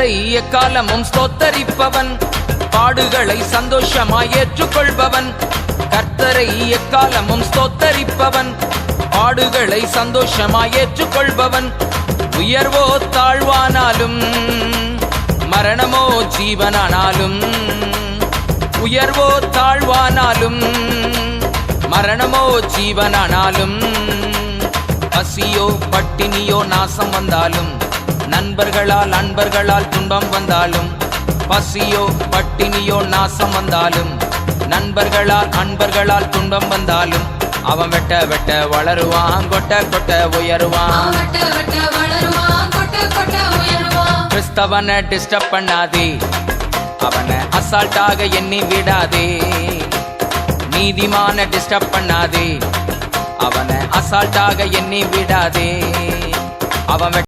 கர்த்தரை எக்காலமும் ஸ்தோத்தரிப்பவன். பாடுகளை சந்தோஷமாய் ஏற்றுக்கொள்பவன். கர்த்தரை எக்காலமும் ஸ்தோத்தரிப்பவன். பாடுகளை சந்தோஷமாய் ஏற்றுக்கொள்பவன். உயர்வோ தாழ்வானாலும் மரணமோ ஜீவனானாலும் உயர்வோ தாழ்வானாலும் மரணமோ ஜீவனானாலும் பசியோ பட்டினியோ நாசம் வந்தாலும் நண்பர்களால் அன்பர்களால் துன்பம் வந்தாலும் பசியோ பட்டினியோ நாசம் வந்தாலும் நண்பர்களால் அன்பர்களால் துன்பம் வந்தாலும் அவன் வெட்ட வெட்ட வளருவான் கொட்ட கொட்ட உயருவான். கிறிஸ்தவனை டிஸ்டர்ப் பண்ணாதே அவனை அசால்ட்டாக எண்ணி விடாதே. நீதிமான டிஸ்டர்ப் பண்ணாதே அவனை அசால்ட்டாக எண்ணி விடாதே. அவன்